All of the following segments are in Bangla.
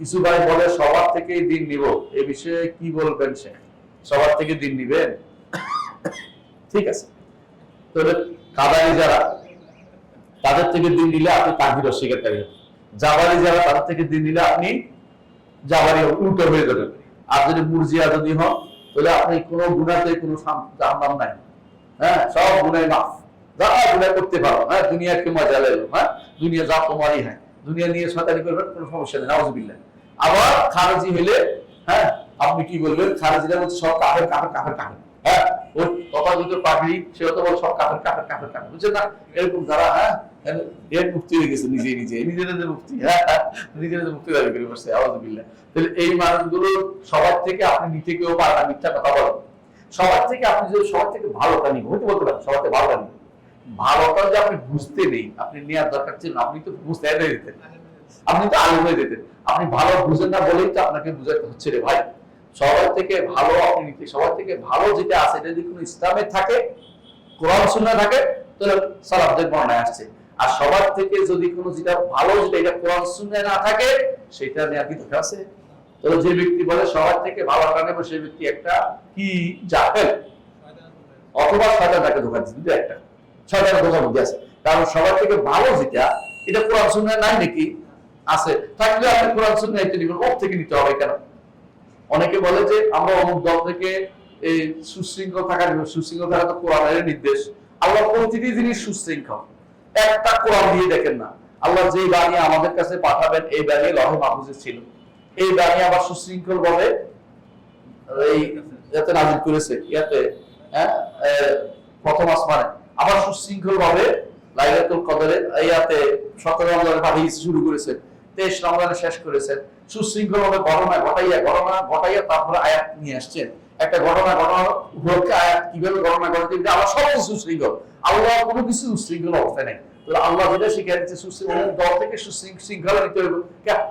কিছু ভাই বলে, সবার থেকে দিন নিব। এ বিষয়ে কি বলবেন সে? সবার থেকে দিন নিবেন? ঠিক আছে। কাদারি যারা, তাদের থেকে দিন নিলে আপনি হবেন। জাবারি যারা, তাদের থেকে দিন আপনি জাবারি উল্টো হয়ে যাবেন। আর যদি মুরজিয়া যদি হন, তাহলে আপনি কোনো গুণাতে কোনো জাহান্নাম নাই। হ্যাঁ সব গুণায় মাফ। যা গুণা করতে পারো হ্যাঁ দুনিয়াকে মজা লেলো হ্যাঁ দুনিয়া যা তোমারই হ্যাঁ। দুনিয়া নিয়ে শয়তানি করবেন, কোনো সমস্যা নেই আবার খারেজি হলে হ্যাঁ আপনি কি বলবেন? খারেজিরা বলছে সব কাফের কাফের কাফের কাফের। হ্যাঁ ওই তথাকথিত পাগড়ি সে তো বলে সব কাফের কাফের কাফের কাফের। বুঝছেন না? এরকম যারা হ্যাঁ এর মুক্তি হয়ে গেছে নিজে নিজে নিজের নিজের মুক্তি হ্যাঁ হ্যাঁ, নিজের নিজের মুক্তি দাবি করে বসছে আওয়াজবিল্লাহ তাহলে এই মানুষগুলো সবার থেকে আপনি নিতে কেউ পারেন মিথ্যা কথা বলেন সবার থেকে আপনি যদি সবার থেকে ভালোটা নিব হয়তো বলতে পারেন সবার থেকে ভালোটা নিব ভালোটা যে আপনি বুঝতে নেই আপনি নেওয়ার দরকার ছিল আপনি তো বুঝতে দিতেন আপনি তো আলু হয়ে দিতেন আপনি ভালো বুঝেন না বলেই তো আপনাকে বুঝাতে হচ্ছে রে ভাই। সবার থেকে ভালো আপনি নিতে সবার থেকে ভালো যেটা আছে, এটা যদি কোনো ইসলামে থাকে, কোরআন, সুন্নাহ থাকে, তাহলে সালাফদের বর্ণায় আসছে। আর সবার থেকে যদি কোনো যেটা ভালো যেটা, এটা কোরআন, সুন্নাহ না থাকে, সেটা নেওয়ার কি দরকার আছে? তো যে ব্যক্তি বলে সবার থেকে ভালো কানে সেই ব্যক্তি একটা কি জাহেল? অথবা শয়তান তাকে ধোকা দিচ্ছে একটা? শয়তানের ধোকার মধ্যে আছে। কারণ সবার থেকে ভালো যেটা, এটা কোরআন, সুন্নাহ নাই নাকি? আছে, থাকলে আপনি কোরআন, সুন্নাহ এটা নিবেন। ওর থেকে নিতে হবে কেন? অনেকে বলে যে আমরা অমুক দল থেকে এই সুশৃঙ্খল থাকা সুশৃঙ্খল থাকা তো কোরআনের নির্দেশ। আল্লাহ প্রতিটি জিনিস সুশৃঙ্খল। একটা কোরআন দিয়ে দেখেন না। আল্লাহ যেই বাণী আমাদের কাছে পাঠাবেন, এই বাণী লহে মাহফুজে ছিল। এই বাণী আবার সুশৃঙ্খল ভাবে এই ইয়াতে নাজিল করেছে। ইয়াতে হ্যাঁ? প্রথম আসমানে। আবার সুশৃঙ্খল ভাবে লাইলাতুল কদরে ইয়াতে সতেরো পাঠিয়ে শুরু করেছেন তেইশ শেষ করেছেন সুশৃঙ্খলভাবে ঘটনা ঘটাইয়া ঘটনা ঘটাইয়া তারপরে আয়াত নিয়ে আসছেন একটা ঘটনা ঘটনা উপলক্ষে আয়াত কীভাবে ঘটনা ঘটে আল্লাহ সব সুশৃঙ্খল। আল্লাহ কোনো কিছু সুশৃঙ্খল অবস্থায় নেই। আল্লাহ যেটা শিখে দিচ্ছে, সুশৃঙ্খল দল থেকে সুশৃঙ্খলা নিতে হবে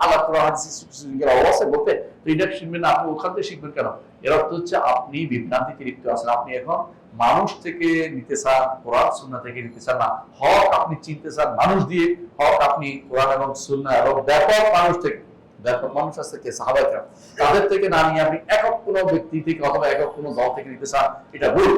আল্লাহ সুশৃঙ্খলা অবস্থা বলতে তো এটা শিখবেন আপনি ওখান থেকে শিখবেন কেন? এর অর্থ হচ্ছে আপনি বিভ্রান্তিতে লিপ্ত আছেন। আপনি এখন মানুষ থেকে নিতে চান, কোরআন, সুন্না থেকে নিতে চান না। হক আপনি চিনতে চান মানুষ দিয়ে, হক আপনি কোরআন এবং সুন্না এবং ব্যাপক মানুষ থেকে, ব্যাপক মানুষ আছে কে? সাহাবাইকরাম তাদের থেকে না নিয়ে আপনি একক কোনো ব্যক্তি থেকে অথবা একক কোনো দল থেকে নিতে চান, এটা ভুল।